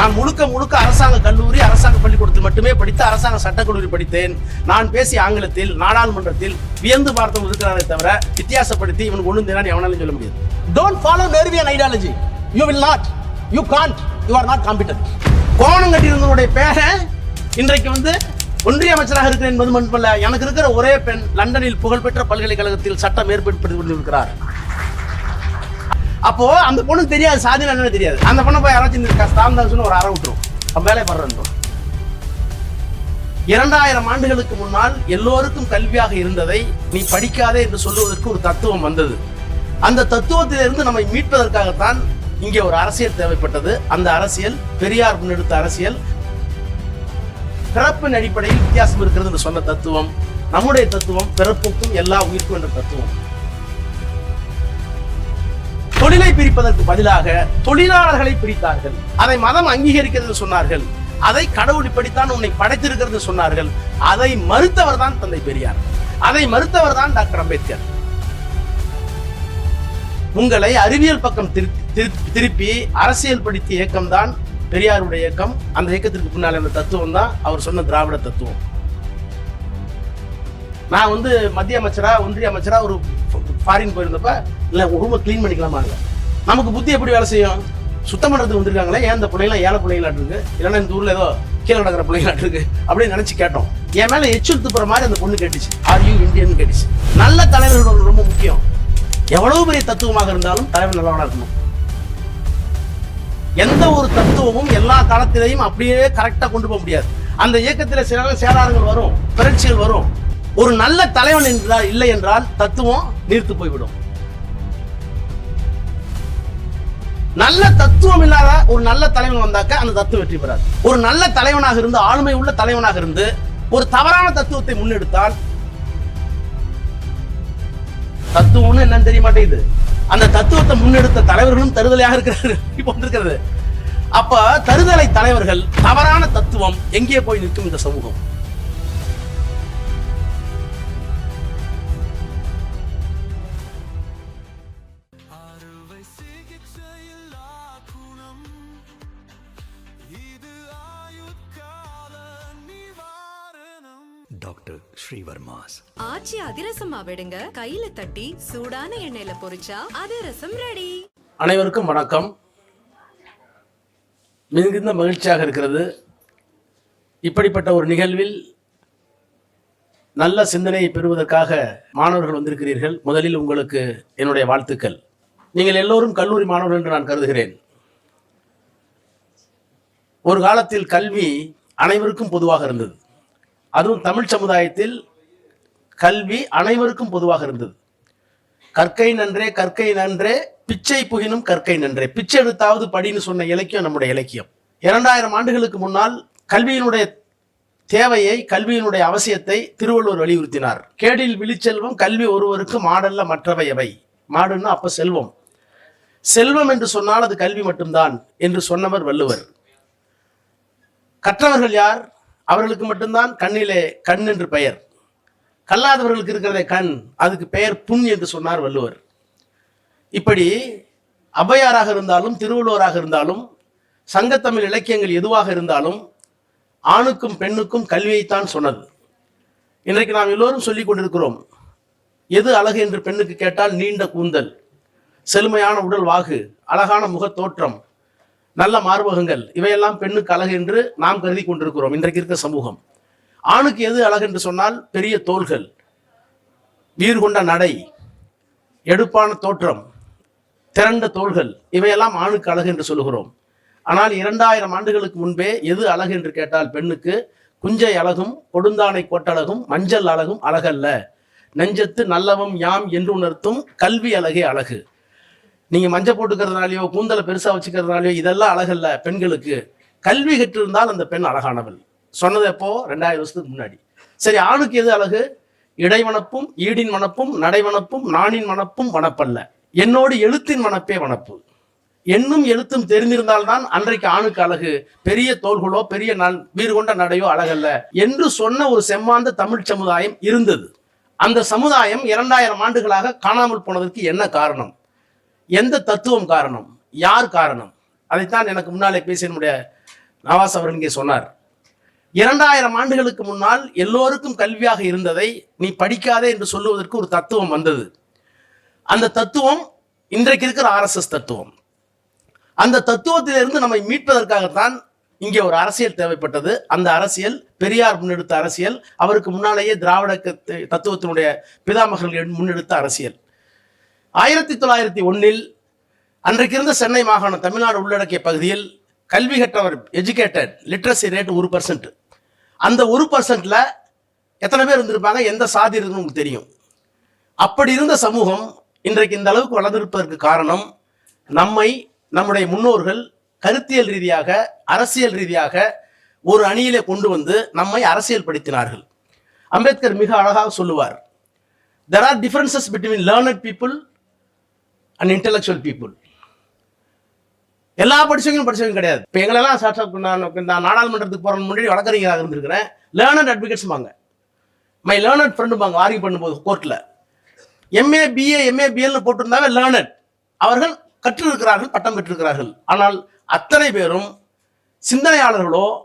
நான் முழுக்க முழுக்க அரசாங்க கல்லூரி அரசாங்க பள்ளிக்கூடத்தில் மட்டுமே படித்து அரசாங்க சட்டக்கல்லூரி படித்தேன். நான் பேசிய ஆங்கிலத்தில் நாடாளுமன்றத்தில் வியந்து பார்த்தவங்க இருக்கிறாரே தவிர வித்தியாசப்படுத்தி இவனுக்கு ஒன்றும் தெரியாது எவனாலும் சொல்ல முடியாது. Don't follow Nehruvian ideology you will not you can't you are not competent. கோணம் கட்டியிருந்தவனுடைய பேரை இன்றைக்கு வந்து ஒன்றிய அமைச்சராக இருக்கிறேன் என்பது மட்டுமல்ல எனக்கு இருக்கிற ஒரே பெண் லண்டனில் புகழ்பெற்ற பல்கலைக்கழகத்தில் சட்டம் ஏற்படுத்தி கொண்டிருக்கிறார் அப்போ அந்த பொண்ணுக்கு தெரியாது சாதினா என்னன்னு தெரியாது. அந்த பொண்ணை போய் யாராச்சும் இந்த ஸ்தாந்தாசுன்னு ஒரு அற விட்டுரும். வேலை படுறோம் இரண்டாயிரம் ஆண்டுகளுக்கு முன்னால் எல்லோருக்கும் கல்வியாக இருந்ததை நீ படிக்காதே என்று சொல்லுவதற்கு ஒரு தத்துவம் வந்தது. அந்த தத்துவத்திலிருந்து நம்மை மீட்பதற்காகத்தான் இங்கே ஒரு அரசியல் தேவைப்பட்டது. அந்த அரசியல் பெரியார் முன்னெடுத்த அரசியல் பிறப்பின் அடிப்படையில் வித்தியாசம் இருக்கிறது என்று சொன்ன தத்துவம் நம்முடைய தத்துவம் பிறப்புக்கும் எல்லா உயிர்க்கும் என்ற தத்துவம். தொழிலை பிரிப்பதற்கு பதிலாக தொழிலாளர்களை பிரித்தார்கள். அதை மதம் அங்கீகரிக்கிறது சொன்னார்கள். அதை கடவுள் இப்படித்தான் உன்னை படைத்திருக்கிறது சொன்னார்கள். அதை மறுத்தவர் தான் தந்தை பெரியார். அதை மறுத்தவர் தான் டாக்டர் அம்பேத்கர். உங்களை அறிவியல் பக்கம் திருப்பி- அரசியல் படித்த இயக்கம் தான் பெரியாருடைய இயக்கம். அந்த இயக்கத்திற்கு பின்னால் இருந்த தத்துவம் தான் அவர் சொன்ன திராவிட தத்துவம். நான் வந்து மத்திய அமைச்சரா ஒன்றிய அமைச்சரா ஒரு ஃபாரின் போயிருந்தப்ப இல்லை ரூமை க்ளீன் பண்ணிக்கலாமாங்க. நமக்கு புத்தி எப்படி வேலை செய்யும்? சுத்தம் பண்றதுக்கு வந்திருக்காங்களே ஏன் இந்த பிள்ளைங்களாம் ஏழை பிள்ளைங்களாட்டு இருக்கு? இல்லைன்னா இந்த ஊர்ல ஏதோ கீழே நடக்கிற பிள்ளைங்களாட்டு இருக்கு? அப்படின்னு நினைச்சு கேட்டோம். என் மேல எச்சில் துப்புற மாதிரி அந்த பொண்ணு கேட்டுச்சு. ஆர் யூ இந்தியன் கேட்டுச்சு. நல்ல தலைவர்கள் ரொம்ப முக்கியம். எவ்வளவு பெரிய தத்துவமாக இருந்தாலும் தலைவர் நல்லவனா இருக்கணும். எந்த ஒரு தத்துவமும் எல்லா காலத்திலையும் அப்படியே கரெக்டா கொண்டு போக முடியாது. அந்த இயக்கத்தில் சில சேதாரங்கள் வரும் புரட்சிகள் வரும். ஒரு நல்ல தலைவன் என்றால் இல்லை என்றால் தத்துவம் நீர்த்து போய்விடும். நல்ல தத்துவம் இல்லாத ஒரு நல்ல தலைவன் வந்தாக்க அந்த தத்துவம் வெற்றி பெறாது. ஒரு நல்ல தலைவனாக இருந்து ஆளுமை உள்ள தலைவனாக இருந்து ஒரு தவறான தத்துவத்தை முன்னெடுத்தால் தத்துவம்னு என்னன்னு தெரிய மாட்டேங்குது. அந்த தத்துவத்தை முன்னெடுத்த தலைவர்களும் தருதலையாக இருக்கிறார்கள் இப்போ வந்திருக்கிறது. அப்ப தருதலை தலைவர்கள் தவறான தத்துவம் எங்கே போய் நிற்கும் இந்த சமூகம்? ஸ்ரீவர்மாஸ். ஆச்சி அதிரசமா விடுங்க கையில தட்டி சூடான எண்ணெயில பொரிச்சா அதிரசம் ரெடி. அனைவருக்கும் வணக்கம். மிகுந்த மகிழ்ச்சியாக இருக்கிறது. இப்படிப்பட்ட ஒரு நிகழ்வில் நல்ல சிந்தனையை பெறுவதற்காக மாணவர்கள் வந்திருக்கிறீர்கள். முதலில் உங்களுக்கு என்னுடைய வாழ்த்துக்கள். நீங்கள் எல்லோரும் கல்லூரி மாணவர்கள் என்று நான் கருதுகிறேன். ஒரு காலத்தில் கல்வி அனைவருக்கும் பொதுவாக இருந்தது. அதுவும் தமிழ் சமுதாயத்தில் கல்வி அனைவருக்கும் பொதுவாக இருந்தது. கற்கை நன்றே கற்கை நன்றே பிச்சை புகினும் கற்கை நன்றே. பிச்சை எடுத்தாவது படின்னு சொன்ன இலக்கியம் நம்முடைய இலக்கியம். இரண்டாயிரம் ஆண்டுகளுக்கு முன்னால் கல்வியினுடைய தேவையை கல்வியினுடைய அவசியத்தை திருவள்ளுவர் வலியுறுத்தினார். கேடில் விழிச்செல்வம் கல்வி ஒருவருக்கு மாடல்ல மற்றவை எவை? மாடுன்னா அப்ப செல்வம். செல்வம் என்று சொன்னால் அது கல்வி மட்டும்தான் என்று சொன்னவர் வள்ளுவர். கற்றவர்கள் யார்? அவர்களுக்கு மட்டும்தான் கண்ணிலே கண் என்று பெயர். கல்லாதவர்களுக்கு இருக்கிறதே கண் அதுக்கு பெயர் புண் என்று சொன்னார் வள்ளுவர். இப்படி ஔவையாராக இருந்தாலும் திருவள்ளுவராக இருந்தாலும் சங்கத்தமிழ் இலக்கியங்கள் எதுவாக இருந்தாலும் ஆணுக்கும் பெண்ணுக்கும் கல்வியைத்தான் சொன்னது. இன்றைக்கு நாம் எல்லோரும் சொல்லிக் கொண்டிருக்கிறோம் எது அழகு என்று பெண்ணுக்கு கேட்டால் நீண்ட கூந்தல் செழுமையான உடல் வாகு அழகான முகத் தோற்றம் நல்ல மார்பகங்கள் இவையெல்லாம் பெண்ணுக்கு அழகு என்று நாம் கருதி கொண்டிருக்கிறோம் இன்றைக்கு இருக்க சமூகம். ஆணுக்கு எது அழகு என்று சொன்னால் பெரிய தோள்கள் வீர் கொண்ட நடை எடுப்பான தோற்றம் திரண்ட தோள்கள் இவையெல்லாம் ஆணுக்கு அழகு என்று சொல்லுகிறோம். ஆனால் இரண்டாயிரம் ஆண்டுகளுக்கு முன்பே எது அழகு என்று கேட்டால் பெண்ணுக்கு குஞ்சை அழகும் கொடுந்தானை கோட்டழகும் மஞ்சள் அழகும் அழகல்ல. நெஞ்சத்து நல்லவம் யாம் என்று உணர்த்தும் கல்வி அழகே அழகு. நீங்க மஞ்சள் போட்டுக்கிறதுனாலயோ கூந்தலை பெருசா வச்சுக்கிறதுனாலயோ இதெல்லாம் அழகல்ல பெண்களுக்கு. கல்வி கற்றிருந்தால் அந்த பெண் அழகானவள். சொன்னது எப்போ? ரெண்டாயிரம் வருஷத்துக்கு முன்னாடி. சரி ஆணுக்கு எது அழகு? இடைவனப்பும் ஈடின் மனப்பும் நடைவனப்பும் நாணின் மனப்பும் வனப்பல்ல. என்னோடு எழுத்தின் மனப்பே வனப்பு. எண்ணும் எழுத்தும் தெரிந்திருந்தால்தான் அன்றைக்கு ஆணுக்கு அழகு. பெரிய தோள்களோ பெரிய நல் வீறு கொண்ட நடையோ அழகல்ல என்று சொன்ன ஒரு செம்மாந்த தமிழ் சமுதாயம் இருந்தது. அந்த சமுதாயம் இரண்டாயிரம் ஆண்டுகளாக காணாமல் போனதற்கு என்ன காரணம்? எந்த தத்துவம் காரணம்? யார் காரணம்? அதைத்தான் எனக்கு முன்னாலே பேசிய நம்முடைய நவாஸ் அவர்கள் இங்கே சொன்னார். இரண்டாயிரம் ஆண்டுகளுக்கு முன்னால் எல்லோருக்கும் கல்வியாக இருந்ததை நீ படிக்காதே என்று சொல்லுவதற்கு ஒரு தத்துவம் வந்தது. அந்த தத்துவம் இன்றைக்கு இருக்கிற ஆர்எஸ்எஸ் தத்துவம். அந்த தத்துவத்திலிருந்து நம்மை மீட்பதற்காகத்தான் இங்கே ஒரு அரசியல் தேவைப்பட்டது. அந்த அரசியல் பெரியார் முன்னெடுத்த அரசியல் அவருக்கு முன்னாலேயே திராவிட தத்துவத்தினுடைய பிதாமகர்கள் முன்னெடுத்த அரசியல். ஆயிரத்தி தொள்ளாயிரத்தி ஒன்னில் அன்றைக்கு இருந்த சென்னை மாகாணம் தமிழ்நாடு உள்ளடக்கிய பகுதியில் கல்வி கற்றவர் எஜுகேட்டட் லிட்ரஸி ரேட் ஒரு பர்சன்ட் அந்த ஒரு பர்சன்ட்ல எத்தனை பேர் இருந்திருப்பாங்க? எந்த சாதி இருக்குன்னு உங்களுக்கு தெரியும். அப்படி இருந்த சமூகம் இன்றைக்கு இந்த அளவுக்கு வளர்ந்திருப்பதற்கு காரணம் நம்மை நம்முடைய முன்னோர்கள் கருத்தியல் ரீதியாக அரசியல் ரீதியாக ஒரு அணியிலே கொண்டு வந்து நம்மை அரசியல் படுத்தினார்கள். அம்பேத்கர் மிக அழகாக சொல்லுவார் there are differences between learned people and intellectual people எல்லா படிச்சவங்களும் படிச்சவங்க கிடையாது. இப்போ எங்களெல்லாம் சாட்சா- நான் நான் நாடாளுமன்றத்துக்கு போகிற முன்னாடி வழக்கறிஞராக இருந்திருக்கிறேன். லேர்னட் அட்வொகேட்ஸ் வாங்க மை லேர்னட் ஃப்ரெண்டுபாங்க ஆர்கியூ பண்ணும்போது கோர்ட்டில் எம்ஏ பிஏ எம்ஏ பிஎல்னு போட்டிருந்தாவே லேர்னட் அவர்கள் கற்றிருக்கிறார்கள் பட்டம் பெற்றிருக்கிறார்கள். ஆனால் அத்தனை பேரும் சிந்தனையாளர்களோ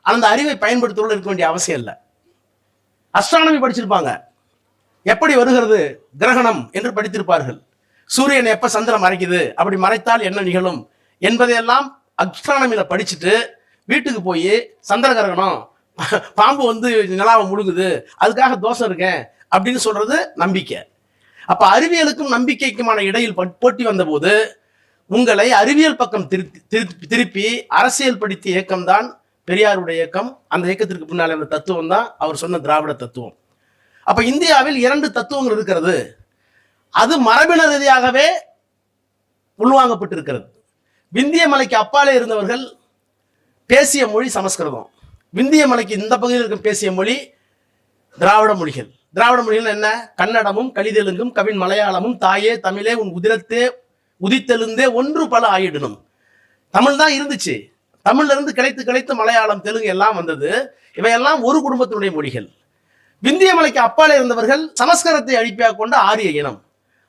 அந்த அறிவை பயன்படுத்துவதில் இருக்க வேண்டிய அவசியம் இல்லை. அஸ்ட்ரானமி படிச்சிருப்பாங்க. எப்படி வருகிறது கிரகணம் என்று படித்திருப்பார்கள். சூரியன் எப்ப சந்திரன் மறைக்குது? அப்படி மறைத்தால் என்ன நிகழும்? என்பதையெல்லாம் அஸ்ட்ரானமியில படிச்சுட்டு வீட்டுக்கு போய் சந்திர கிரகணம் பாம்பு வந்து நிலாவை முழுகுது அதுக்காக தோசை இருக்கேன் அப்படின்னு சொல்றது நம்பிக்கை. அப்ப அறிவியலுக்கும் நம்பிக்கைக்குமான இடையில் போட்டி வந்தபோது உங்களை அறிவியல் பக்கம் திருப்பி திருப்பி- திருப்பி அரசியல் படித்த இயக்கம்தான் பெரியாருடைய இயக்கம். அந்த இயக்கத்திற்கு பின்னால் அந்த தத்துவம் தான் அவர் சொன்ன திராவிட தத்துவம். அப்ப இந்தியாவில் இரண்டு தத்துவங்கள் இருக்கிறது. அது மரபின ரீதியாகவே உள்வாங்கப்பட்டிருக்கிறது. விந்திய மலைக்கு அப்பாலே இருந்தவர்கள் பேசிய மொழி சமஸ்கிருதம். விந்திய மலைக்கு இந்த பகுதியில் இருக்கும் பேசிய மொழி திராவிட மொழிகள். திராவிட மொழிகள் என்ன? கன்னடமும் கலிதெலுங்கும் கவின் மலையாளமும் தாயே தமிழே உன் உதிரத்தே உதித்தெழுந்தே ஒன்று பல ஆயிடணும். தமிழ் தான் இருந்துச்சு. தமிழ்ல இருந்து கிடைத்து கிடைத்து மலையாளம் தெலுங்கு எல்லாம் வந்தது. இவையெல்லாம் ஒரு குடும்பத்தினுடைய மொழிகள். விந்திய மலைக்கு அப்பாலே இருந்தவர்கள் சமஸ்கிருதத்தை அழிப்பியாக கொண்ட ஆரிய இனம்.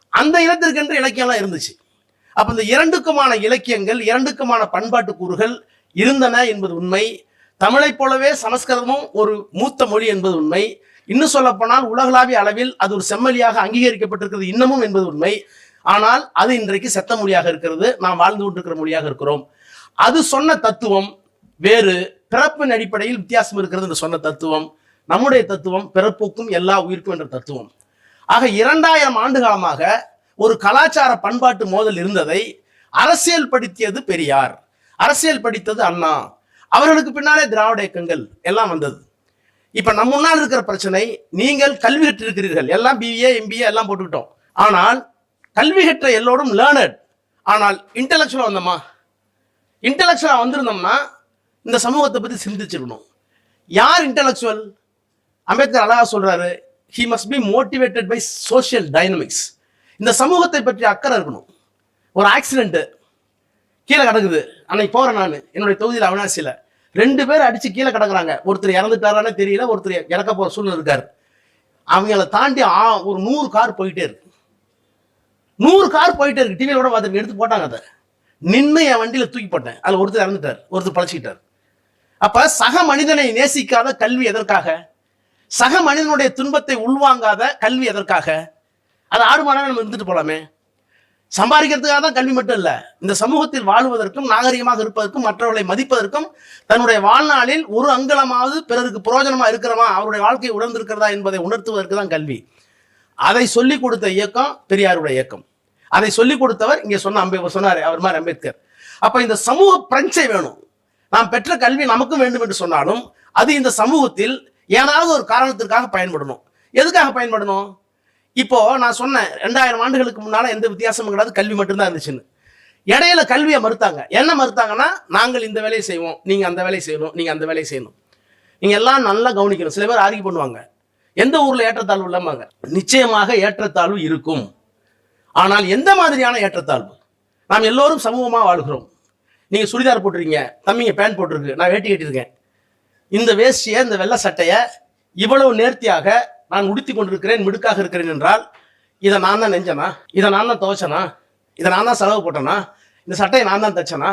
அந்த இனத்திற்கென்று இலக்கியம்லாம் இருந்துச்சு. அப்ப இந்த இரண்டுக்குமான இலக்கியங்கள் இரண்டுக்குமான பண்பாட்டு கூறுகள் இருந்தன என்பது உண்மை. தமிழைப் போலவே சமஸ்கிருதமும் ஒரு மூத்த மொழி என்பது உண்மை. இன்னும் சொல்லப்போனால் உலகளாவிய அளவில் அது ஒரு செம்மொழியாக அங்கீகரிக்கப்பட்டிருக்கிறது இன்னமும் என்பது உண்மை. ஆனால் அது இன்றைக்கு செத்த மொழியாக இருக்கிறது. நாம் வாழ்ந்து கொண்டிருக்கிற மொழியாக இருக்கிறோம். அது சொன்ன தத்துவம் வேறு. பிறப்பின் அடிப்படையில் வித்தியாசம் இருக்கிறது என்று சொன்ன தத்துவம். நம்முடைய தத்துவம் பிறப்புக்கும் எல்லா உயிர்க்கும் என்ற தத்துவம். ஆக இரண்டாயிரம் ஆண்டு காலமாக ஒரு கலாச்சார பண்பாட்டு மோதல் இருந்ததை அரசியல் படுத்தியது பெரியார். அரசியல் படித்தது அண்ணா. அவர்களுக்கு பின்னாலே திராவிட இயக்கங்கள் எல்லாம் வந்தது. இப்ப நம்ம முன்னால் இருக்கிற பிரச்சனை நீங்கள் கல்வி கற்றிருக்கிறீர்கள். எல்லாம் பிஏ எம்பிஏ எல்லாம் போட்டுக்கிட்டோம். ஆனால் கல்வி கற்ற எல்லோரும் லேர்னட் ஆனால் இன்டெலெக்சுவலா வந்தோமா? இன்டெலெக்சுவலா வந்திருந்தோம்னா இந்த சமூகத்தை பத்தி சிந்திச்சிருக்கணும். யார் இன்டெலெக்சுவல் அம்பேத்கர் அழகா சொல்றாரு he must be motivated by social dynamics இந்த சமூகத்தை பற்றி அக்கறை இருக்கணும். ஒரு ஆக்சிடென்ட்டு கீழே கிடக்குது. அன்னைக்கு போகிறேன் நான். என்னுடைய தொகுதியில் அவினாசியில். ரெண்டு பேர் அடித்து கீழே கிடக்குறாங்க. ஒருத்தர் இறந்துட்டாரானே தெரியல ஒருத்தர் இறக்க போகிற சூழ்நிலை இருக்கார். அவங்கள தாண்டி ஆ- ஒரு நூறு கார் போயிட்டே இருக்கு. நூறு கார் போயிட்டே இருக்கு. டிவியில் கூட பார்த்துருக்கு எடுத்து போட்டாங்க அதை. நின்று என் வண்டியில் தூக்கி போட்டேன். அதில் ஒருத்தர் இறந்துட்டார். ஒருத்தர் பழச்சிக்கிட்டார். அப்போ சக மனிதனை நேசிக்காத கல்வி எதற்காக? சக மனிதனுடைய துன்பத்தை உள்வாங்காத கல்வி எதற்காக? அது ஆடு மாடாக நம்ம இருந்துட்டு போலாமே. சம்பாதிக்கிறதுக்காக தான் கல்வி மட்டும் இல்லை இந்த சமூகத்தில் வாழ்வதற்கும் நாகரிகமாக இருப்பதற்கும் மற்றவர்களை மதிப்பதற்கும் தன்னுடைய வாழ்நாளில் ஒரு அங்கலமாவது பிறருக்கு பிரயோஜனமா இருக்கிறமா அவருடைய வாழ்க்கை உணர்ந்திருக்கிறதா என்பதை உணர்த்துவதற்கு தான் கல்வி. அதை சொல்லிக் கொடுத்த இயக்கம் பெரியாருடைய இயக்கம். அதை சொல்லிக் கொடுத்தவர் இங்கே சொன்ன அம்பே சொன்னார் அவர் மாதிரி அம்பேத்கர். அப்போ இந்த சமூக பிரஞ்சை வேணும். நாம் பெற்ற கல்வி நமக்கும் வேண்டும் என்று சொன்னாலும் அது இந்த சமூகத்தில் ஏதாவது ஒரு காரணத்திற்காக பயன்படணும். எதுக்காக பயன்படணும்? இப்போ நான் சொன்னேன் ரெண்டாயிரம் ஆண்டுகளுக்கு முன்னால் எந்த வித்தியாசமும் கிடையாது கல்வி மட்டும்தான் இருந்துச்சுன்னு. இடையில கல்வியை மறுத்தாங்க. என்ன மறுத்தாங்கன்னா நாங்கள் இந்த வேலையை செய்வோம் நீங்கள் அந்த வேலையை செய்யணும் நீங்கள் அந்த வேலையை செய்யணும். நீங்கள் எல்லாம் நல்லா கவனிக்கணும். சில பேர் ஆர்கியூ பண்ணுவாங்க. எந்த ஊரில் ஏற்றத்தாழ்வு இல்லாமாங்க நிச்சயமாக ஏற்றத்தாழ்வு இருக்கும். ஆனால் எந்த மாதிரியான ஏற்றத்தாழ்வு? நாம் எல்லோரும் சமூகமாக வாழ்கிறோம். நீங்கள் சுடிதார் போட்டிருக்கீங்க தம்பிங்க பேண்ட் போட்டிருக்கு நான் வேட்டி கட்டியிருக்கேன். இந்த வேஷ்டியை இந்த வெள்ளை சட்டையை இவ்வளவு நேர்த்தியாக நான் உடுத்தி கொண்டிருக்கிறேன் மிடுக்காக இருக்கிறேன் என்றால் இதை நான் தான் நெஞ்சனா இதை நான் தான் துவைச்சனா? இதை நான் தான் செலவு போட்டேனா? இந்த சட்டையை நான் தான் தைச்சனா?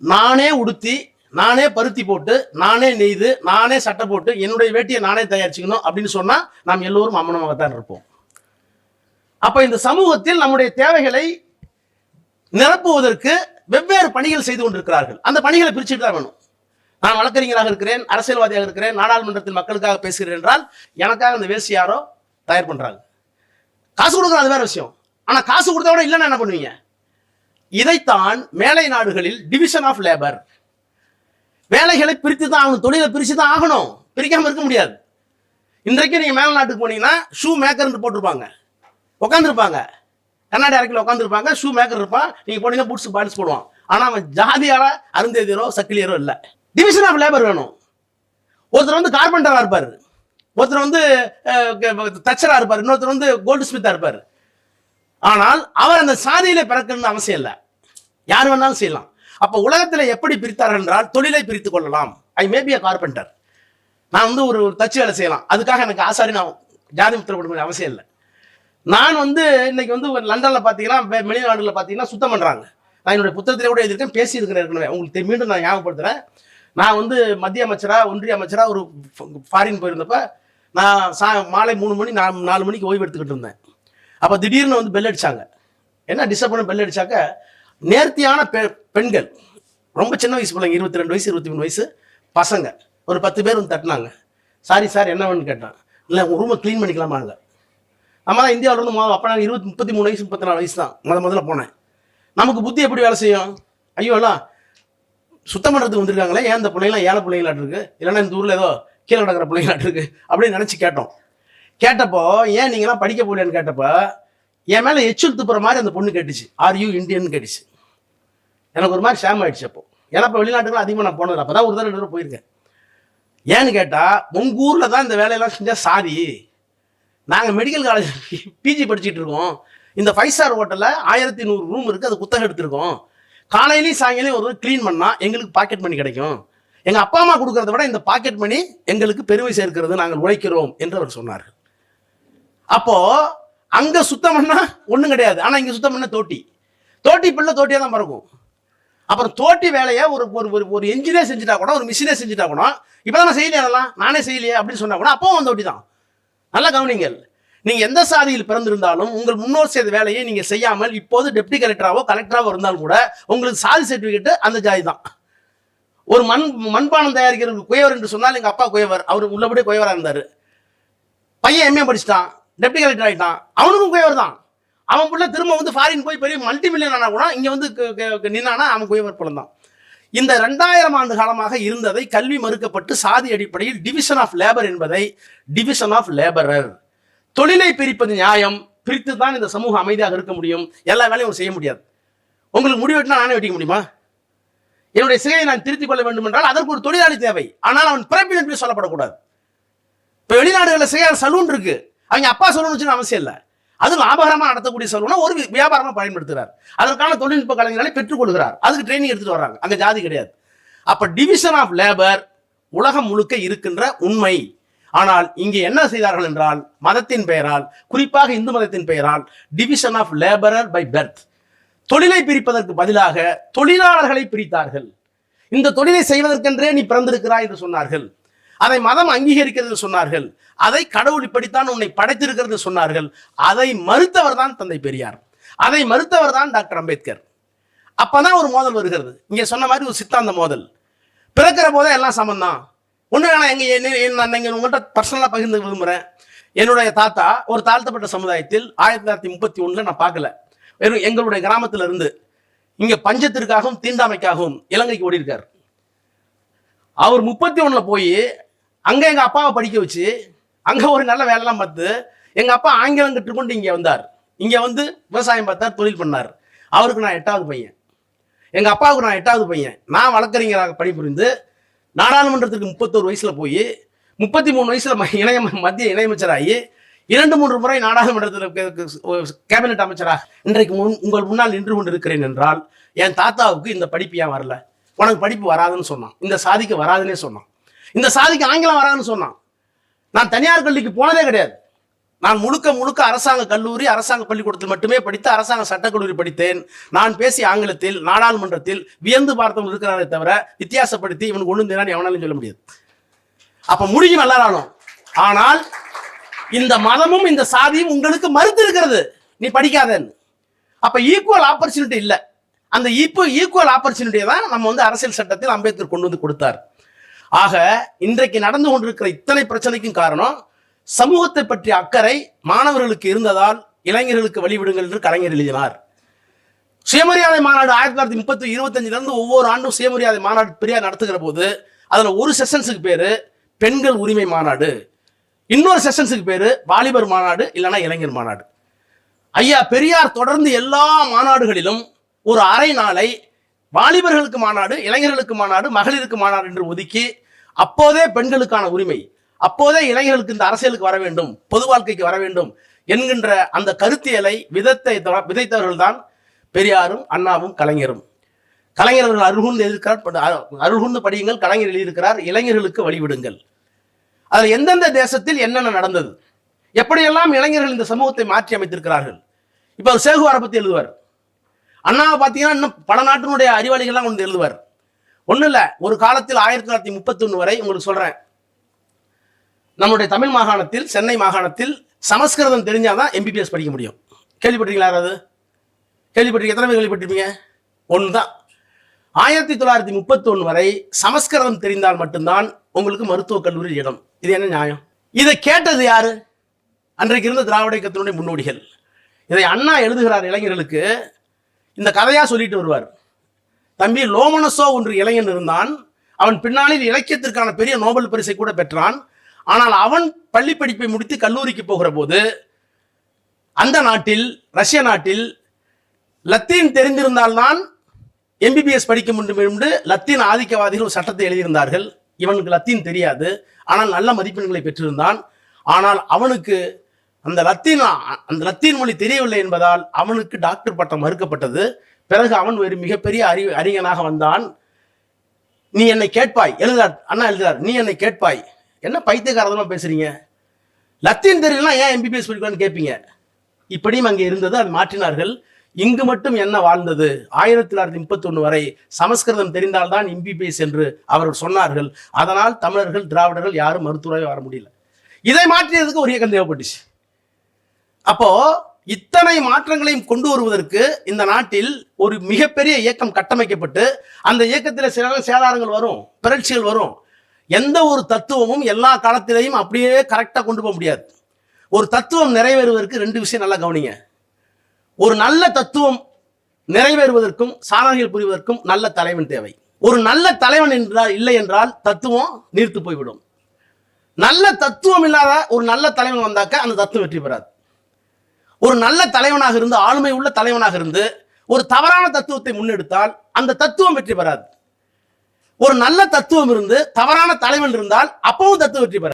நானே உடுத்தி நானே பருத்தி போட்டு நானே நெய்து நானே சட்டை போட்டு என்னுடைய வேட்டியை நானே தயாரிச்சுக்கணும் அப்படின்னு சொன்னால் நாம் எல்லோரும் அம்மனமாகத்தான் இருப்போம். அப்போ இந்த சமூகத்தில் நம்முடைய தேவைகளை நிரப்புவதற்கு வெவ்வேறு பணிகள் செய்து கொண்டிருக்கிறார்கள். அந்த பணிகளை பிரிச்சுட்டு தான் வேணும். நான் வழக்கறிஞராக இருக்கிறேன் அரசியல்வாதியாக இருக்கிறேன் நாடாளுமன்றத்தில் மக்களுக்காக பேசுகிறேன் என்றால் எனக்காக அந்த வேசி யாரோ தயார் பண்றாங்க. காசு கொடுக்குறது அது வேற விஷயம். ஆனா காசு கொடுத்தா கூட இல்லைன்னா என்ன பண்ணுவீங்க? இதைத்தான் மேலை நாடுகளில் டிவிஷன் ஆஃப் லேபர் வேலைகளை பிரித்து தான் ஆகணும் தொழிலை பிரித்து தான் ஆகணும். பிரிக்காம இருக்க முடியாது. இன்றைக்கு நீங்க மேல நாட்டுக்கு போனீங்கன்னா ஷூ மேக்கர்னு போட்டிருப்பாங்க. உட்காந்துருப்பாங்க கண்ணாடி அரைக்கில் உட்காந்துருப்பாங்க ஷூ மேக்கர் இருப்பான். நீங்க போனீங்கன்னா பூட்ஸ் பாட்ஸ் போடுவான். ஆனா அவன் ஜாதியால அருந்தேதியரோ சக்கிலியரோ இல்லை. டிவிஷன் ஆஃப் லேபர் வேணும். ஒருத்தர் வந்து கார்பெண்டராக இருப்பார். ஒருத்தர் வந்து தச்சரா இருப்பார். இன்னொருத்தர் வந்து கோல்டு ஸ்மித்தாக இருப்பார். ஆனால் அவர் அந்த சாதியில பிறக்கணும்னு அவசியம் இல்லை. யார் வேணாலும் செய்யலாம். அப்போ உலகத்தில் எப்படி பிரித்தார்கள் என்றால் தொழிலை பிரித்து கொள்ளலாம். ஐ மே பி அ கார்பெண்டர் நான் வந்து ஒரு தச்சு வேலை செய்யலாம். அதுக்காக எனக்கு ஆசாரி நான் ஜாதி முத்திர கொடுக்க அவசியம் இல்லை. நான் வந்து இன்னைக்கு வந்து ஒரு பார்த்தீங்கன்னா பாத்தீங்கன்னா வெ- பார்த்தீங்கன்னா சுத்தம் பண்ணுறாங்க நான் என்னுடைய புத்தகத்திலே கூட எழுதியிருக்கேன் பேசியிருக்கிறேன் ஏற்கனவே. உங்களுக்கு மீண்டும் நான் ஞாபகப்படுத்துறேன். நான் வந்து மத்திய அமைச்சராக ஒன்றிய அமைச்சராக ஒரு ஃபாரின் போயிருந்தப்ப நான் சா மாலை மூணு மணி நான் நாலு மணிக்கு ஓய்வு எடுத்துக்கிட்டு இருந்தேன். அப்போ திடீர்னு வந்து பெல் அடித்தாங்க என்ன டிஸ்டர்ப் பண்ண பெல் அடித்தாக்க நேர்த்தியான பெ பெண்கள் ரொம்ப சின்ன வயசு பிள்ளைங்க இருபத்தி ரெண்டு வயசு இருபத்தி மூணு வயசு பசங்க ஒரு பத்து பேர் வந்து தட்டினாங்க. சாரி சார் என்ன வேணும்னு கேட்டான். இல்லை உங்கள் ரூமை க்ளீன் பண்ணிக்கலாமாங்க. நம்ம தான் இந்தியாவில் இருந்து அப்போ நான் இருபத்தி முப்பத்தி மூணு வயசு முப்பத்தி நாலு வயசு தான். முத முதல்ல போனேன். நமக்கு புத்தி எப்படி வேலை செய்யும்? ஐயோ எல்லாம் சுத்தம் பண்ணுறதுக்கு வந்திருக்காங்களே ஏன் இந்த பிள்ளைங்களாம் ஏழை பிள்ளைங்களாட்டு இருக்கு? இல்லைன்னா இந்த ஊரில் ஏதோ கீழே கிடக்கிற பிள்ளைங்களாட்டு இருக்கு? அப்படின்னு நினச்சி கேட்டோம். கேட்டப்போ ஏன் நீங்களாம் படிக்க போகலன்னு கேட்டப்போ என் மேலே எச்சில் துப்புற மாதிரி அந்த பொண்ணு கேட்டுச்சு. ஆர் யூ இந்தியன் கேட்டுச்சு. எனக்கு ஒரு மாதிரி ஷேம் ஆயிடுச்சு அப்போ. ஏன்னா இப்போ வெளிநாட்டுக்கு அதிகமாக நான் போனது அப்போ தான் ஒரு தடவை ரெண்டு தடவை போயிருக்கேன். ஏன்னு கேட்டால் உங்கள் ஊரில் தான் இந்த வேலையெல்லாம் செஞ்சால் சாரி நாங்கள் மெடிக்கல் காலேஜ் பிஜி படிச்சுட்டு இருக்கோம். இந்த ஃபைவ் ஸ்டார் ஹோட்டலில் ஆயிரத்தி நூறு ரூம் இருக்குது அது குத்தகை எடுத்திருக்கோம். காலையிலையும் சாயங்காலையும் ஒரு க்ளீன் பண்ணால் எங்களுக்கு பாக்கெட் மணி கிடைக்கும். எங்கள் அப்பா அம்மா கொடுக்கறத விட இந்த பாக்கெட் மணி எங்களுக்கு பெருமை சேர்க்கிறது நாங்கள் உழைக்கிறோம் என்று அவர் சொன்னார் அப்போ அங்கே சுத்தம் பண்ணால் ஒன்றும் கிடையாது. ஆனால் இங்கே சுத்தம் பண்ண தோட்டி. தோட்டி பிள்ளை தோட்டியாக தான் பறக்கும். அப்புறம் தோட்டி வேலையை ஒரு ஒரு ஒரு ஒரு என்ஜினியர் செஞ்சுட்டா கூட ஒரு மிஷினே செஞ்சுட்டா கூட இப்பதான் நான் செய்யலையே அதெல்லாம்? நானே செய்யலையே அப்படின்னு சொன்னா கூட அப்பவும் வந்து தோட்டி தான். நல்லா கவனிங்கள். நீங்க எந்த சாதியில் பிறந்திருந்தாலும் உங்கள் முன்னோர் செய்த வேலையை நீங்க செய்யாமல் இப்போது டெப்டி கலெக்டராவோ கலெக்டராவோ இருந்தாலும் கூட உங்களுக்கு சாதி சர்டிபிகேட் அந்த ஜாதி தான். ஒரு மண் மண்பானம் தயாரிக்கிறதுக்கு குயவர் என்று சொன்னால் எங்க அப்பா குயவர். அவர் உள்ளபடியே குயவராக இருந்தார். பையன் எம்ஏ படிச்சிட்டான் டெப்டி கலெக்டர் ஆகிட்டான் அவனுக்கும் குயவர் தான். அவன் பிள்ளை திரும்ப வந்து ஃபாரின் போய் பெரிய மல்டி மில்லியன் ஆனா கூட இங்க வந்து க- நின்னானா அவன் குயவர் புலம் தான். இந்த ரெண்டாயிரம் ஆண்டு காலமாக இருந்ததை கல்வி மறுக்கப்பட்டு சாதி அடிப்படையில் டிவிஷன் ஆஃப் லேபர் என்பதை டிவிஷன் ஆஃப் லேபரர் தொழிலை பிரிப்பது நியாயம். பிரித்து தான் இந்த சமூகம் அமைதியாக இருக்க முடியும். எல்லா வேலையும் அவர் செய்ய முடியாது. உங்களுக்கு முடி வெட்டினா நானே வெட்டிக்க முடியுமா? என்னுடைய சிலையை நான் திருத்திக் கொள்ள வேண்டும் என்றால் அதற்கு ஒரு தொழிலாளி தேவை. ஆனால் அவன் பிறப்பி என்று சொல்லப்படக்கூடாது. இப்போ வெளிநாடுகளில் செய்யாத சலூன் இருக்கு. அவங்க அப்பா சலூன் வச்சுன்னு அவசியம் இல்லை. அது லாபகரமாக நடத்தக்கூடிய சலூனை ஒரு வியாபாரமாக பயன்படுத்துகிறார் அதற்கான தொழில்நுட்ப கலைஞர்களை பெற்றுக்கொள்கிறார். அதுக்கு ட்ரைனிங் எடுத்துட்டு வர்றாங்க. அங்கே ஜாதி கிடையாது. அப்போ டிவிஷன் ஆஃப் லேபர் உலகம் முழுக்க இருக்கின்ற உண்மை. ஆனால் இங்கே என்ன செய்தார்கள் என்றால் மதத்தின் பெயரால் குறிப்பாக இந்து மதத்தின் பெயரால் division of labourer by birth தொழிலை பிரிப்பதற்கு பதிலாக தொழிலாளர்களை பிரித்தார்கள். இந்த தொழிலை செய்வதற்கென்றே நீ பிறந்திருக்கிறாய் என்று சொன்னார்கள். அதை மதம் அங்கீகரிக்கிறது சொன்னார்கள். அதை கடவுள் இப்படித்தான் உன்னை படைத்திருக்கிறது சொன்னார்கள். அதை மறுத்தவர் தான் தந்தை பெரியார். அதை மறுத்தவர் தான் டாக்டர் அம்பேத்கர். அப்பதான் ஒரு மோதல் வருகிறது. இங்க சொன்ன மாதிரி ஒரு சித்தாந்த மோதல். பிறக்கிற போதே எல்லாம் சமந்தான் ஒன்று நான் எங்கள் என்ன- நான் இங்கே உங்கள்கிட்ட பர்சனலாக பகிர்ந்து விரும்புகிறேன் என்னுடைய தாத்தா ஒரு தாழ்த்தப்பட்ட சமுதாயத்தில் ஆயிரத்தி தொள்ளாயிரத்தி முப்பத்தி ஒன்றில் நான் பார்க்கல. வெறும் எங்களுடைய கிராமத்தில் இருந்து இங்கே பஞ்சத்திற்காகவும் தீண்டாமைக்காகவும் இலங்கைக்கு ஓடிருக்கார் அவர் முப்பத்தி ஒன்றில் போய் அங்கே எங்கள் அப்பாவை படிக்க வச்சு அங்கே ஒரு நல்ல வேலைலாம் பார்த்து எங்கள் அப்பா ஆங்கிலம் கற்றுக்கொண்டு இங்கே வந்தார். இங்கே வந்து விவசாயம் பார்த்தார் தொழில் பண்ணார். அவருக்கு நான் எட்டாவது பையன். எங்கள் அப்பாவுக்கு நான் எட்டாவது பையன். நான் வழக்கறிஞராக பணிபுரிந்து நாடாளுமன்றத்துக்கு முப்பத்தோரு வயசுல போய் முப்பத்தி மூணு வயசுல இணைய மத்திய இணையமைச்சராகி இரண்டு மூன்று முறை நாடாளுமன்றத்தில் கேபினெட் அமைச்சராக இன்றைக்கு முன் உங்கள் முன்னால் நின்று கொண்டு இருக்கிறேன் என்றால் என் தாத்தாவுக்கு இந்த படிப்பு ஏன் வரல? உனக்கு படிப்பு வராதுன்னு சொன்னான். இந்த சாதிக்கு வராதுன்னே சொன்னான். இந்த சாதிக்கு ஆங்கிலம் வராதுன்னு சொன்னான். நான் தனியார் கல்விக்கு போனதே கிடையாது. நான் முழுக்க முழுக்க அரசாங்க கல்லூரி அரசாங்க பள்ளிக்கூடத்தில் மட்டுமே படித்து அரசாங்க சட்டக்கல்லூரி படித்தேன். நான் பேசிய ஆங்கிலத்தில் நாடாளுமன்றத்தில் வியந்து பார்த்தவங்க இருக்கிறாரே தவிர வித்தியாசப்படுத்தி இவனுக்கு ஒன்று தெரியாது எவனாலும் சொல்ல முடியாது. அப்ப முடியும் எல்லாராலும். ஆனால் இந்த மதமும் இந்த சாதியும் உங்களுக்கு மறுத்து இருக்கிறது. நீ படிக்காதன்னு. அப்ப ஈக்குவல் ஆப்பர்ச்சுனிட்டி இல்லை. அந்த இப்போ ஈக்குவல் ஆப்பர்ச்சுனிட்டியை தான் நம்ம வந்து அரசியல் சட்டத்தில் அம்பேத்கர் கொண்டு வந்து கொடுத்தார். ஆக இன்றைக்கு நடந்து கொண்டிருக்கிற இத்தனை பிரச்சனைக்கும் காரணம் சமூகத்தை பற்றிய அக்கறை மாணவர்களுக்கு இருந்ததால் இளைஞர்களுக்கு வழிவிடுங்கள் என்று கலைஞர் எழுதினார். சுயமரியாதை மாநாடு ஆயிரத்தி தொள்ளாயிரத்தி முப்பத்தி இருபத்தஞ்சிலிருந்து ஒவ்வொரு ஆண்டும் சுயமரியாதை மாநாடு பெரியார் நடத்துகிற போது அதில் ஒரு செஷன்ஸுக்கு பேர் பெண்கள் உரிமை மாநாடு. இன்னொரு செஷன்ஸுக்கு பேர் வாலிபர் மாநாடு இல்லைன்னா இளைஞர் மாநாடு. ஐயா பெரியார் தொடர்ந்து எல்லா மாநாடுகளிலும் ஒரு அரை நாளை வாலிபர்களுக்கு மாநாடு இளைஞர்களுக்கு மாநாடு மகளிருக்கு மாநாடு என்று ஒதுக்கி அப்போதே பெண்களுக்கான உரிமை. அப்போதே இளைஞர்களுக்கு இந்த அரசியலுக்கு வர வேண்டும் பொது வாழ்க்கைக்கு வர வேண்டும் என்கின்ற அந்த கருத்தியலை விதத்தை விதைத்தவர்கள் தான் பெரியாரும் அண்ணாவும் கலைஞரும். கலைஞர் அவர்கள் அருள்கூர்ந்து எதிர்க்கிறார் அருள்கூர்ந்து படியுங்கள் கலைஞர் எழுதியிருக்கிறார் இளைஞர்களுக்கு வழிவிடுங்கள். அதில் எந்தெந்த தேசத்தில் என்னென்ன நடந்தது? எப்படியெல்லாம் இளைஞர்கள் இந்த சமூகத்தை மாற்றி அமைத்திருக்கிறார்கள்? இப்போ அவர் சேகுவாரை பற்றி எழுதுவார். அண்ணாவை பார்த்தீங்கன்னா இன்னும் பல நாட்டினுடைய அறிவாளிகள்லாம் ஒன்று எழுதுவார். ஒன்றும் இல்லை ஒரு காலத்தில் ஆயிரத்தி தொள்ளாயிரத்தி முப்பத்தொன்று வரை உங்களுக்கு சொல்கிறேன் நம்முடைய தமிழ் மாகாணத்தில் சென்னை மாகாணத்தில் சமஸ்கிருதம் தெரிஞ்சாதான் எம்பிபிஎஸ் படிக்க முடியும். கேள்விப்பட்டிருக்கீங்களா யாராவது கேள்விப்பட்டிருக்க எத்தனை பேர் கேள்விப்பட்டிருப்பீங்க? ஒன்று தான் ஆயிரத்தி தொள்ளாயிரத்தி முப்பத்தொன்று வரை சமஸ்கிருதம் தெரிந்தால் மட்டும்தான் உங்களுக்கு மருத்துவக் கல்லூரி இடம். இது என்ன நியாயம்? இதை கேட்டது யாரு? அன்றைக்கு இருந்த திராவிட இயக்கத்தினுடைய முன்னோடிகள். இதை அண்ணா எழுதுகிறார் இளைஞர்களுக்கு. இந்த கதையாக சொல்லிட்டு வருவார். தம்பி லோமனசோ ஒன்று இளைஞன் இருந்தான். அவன் பின்னாளில் இலக்கியத்திற்கான பெரிய நோபல் பரிசை கூட பெற்றான். ஆனால் அவன் பள்ளி படிப்பை முடித்து கல்லூரிக்கு போகிற போது அந்த நாட்டில் ரஷ்ய நாட்டில் லத்தீன் தெரிந்திருந்தால்தான் எம்பிபிஎஸ் படிக்க முடியும் என்று லத்தீன் ஆதிக்கவாதிகள் ஒரு சட்டத்தை எழுதியிருந்தார்கள். இவனுக்கு லத்தீன் தெரியாது. ஆனால் நல்ல மதிப்பெண்களை பெற்றிருந்தான். ஆனால் அவனுக்கு அந்த லத்தீன் அந்த லத்தீன் மொழி தெரியவில்லை என்பதால் அவனுக்கு டாக்டர் பட்டம் மறுக்கப்பட்டது. பிறகு அவன் ஒரு மிகப்பெரிய அறி அறிஞனாக வந்தான். நீ என்னை கேட்பாய். எழுதார் அண்ணா எழுதார் நீ என்னை கேட்பாய். என்ன பைத்தியகாரதமாக பேசுறீங்க? லத்தீன் தெரியலாம் ஏன் எம்பிபிஎஸ் படிக்கலாம்னு கேட்பீங்க இப்படியும் அங்கே இருந்தது அது மாற்றினார்கள். இங்கு மட்டும் என்ன வாழ்ந்தது? ஆயிரத்தி தொள்ளாயிரத்தி முப்பத்தி வரை சமஸ்கிருதம் தெரிந்தால்தான் எம்பிபிஎஸ் என்று அவர்கள் சொன்னார்கள். அதனால் தமிழர்கள் திராவிடர்கள் யாரும் மருத்துவராக வர முடியல. இதை மாற்றியதுக்கு ஒரு இயக்கம் தேவைப்பட்டுச்சு. அப்போ இத்தனை மாற்றங்களையும் கொண்டு வருவதற்கு இந்த நாட்டில் ஒரு மிகப்பெரிய இயக்கம் கட்டமைக்கப்பட்டு அந்த இயக்கத்தில் சில சேதாரங்கள் வரும் பிறழ்ச்சிகள் வரும். எந்த ஒரு தத்துவமும் எல்லா காலத்திலையும் அப்படியே கரெக்டாக கொண்டு போக முடியாது. ஒரு தத்துவம் நிறைவேறுவதற்கு ரெண்டு விஷயம் நல்லா கவனிங்க. ஒரு நல்ல தத்துவம் நிறைவேறுவதற்கும் சாதனைகள் புரிவதற்கும் நல்ல தலைவன் தேவை. ஒரு நல்ல தலைவன் என்றால் இல்லை என்றால் தத்துவம் நீர்த்து போய்விடும். நல்ல தத்துவம் இல்லாத ஒரு நல்ல தலைவன் வந்தாக்க அந்த தத்துவம் வெற்றி பெறாது. ஒரு நல்ல தலைவனாக இருந்து ஆளுமை உள்ள தலைவனாக இருந்து ஒரு தவறான தத்துவத்தை முன்னெடுத்தால் அந்த தத்துவம் வெற்றி பெறாது. ஒரு நல்ல தத்துவம் இருந்து தவறான தலைவன் இருந்தால் அப்பவும் தத்துவ வெற்றி பெற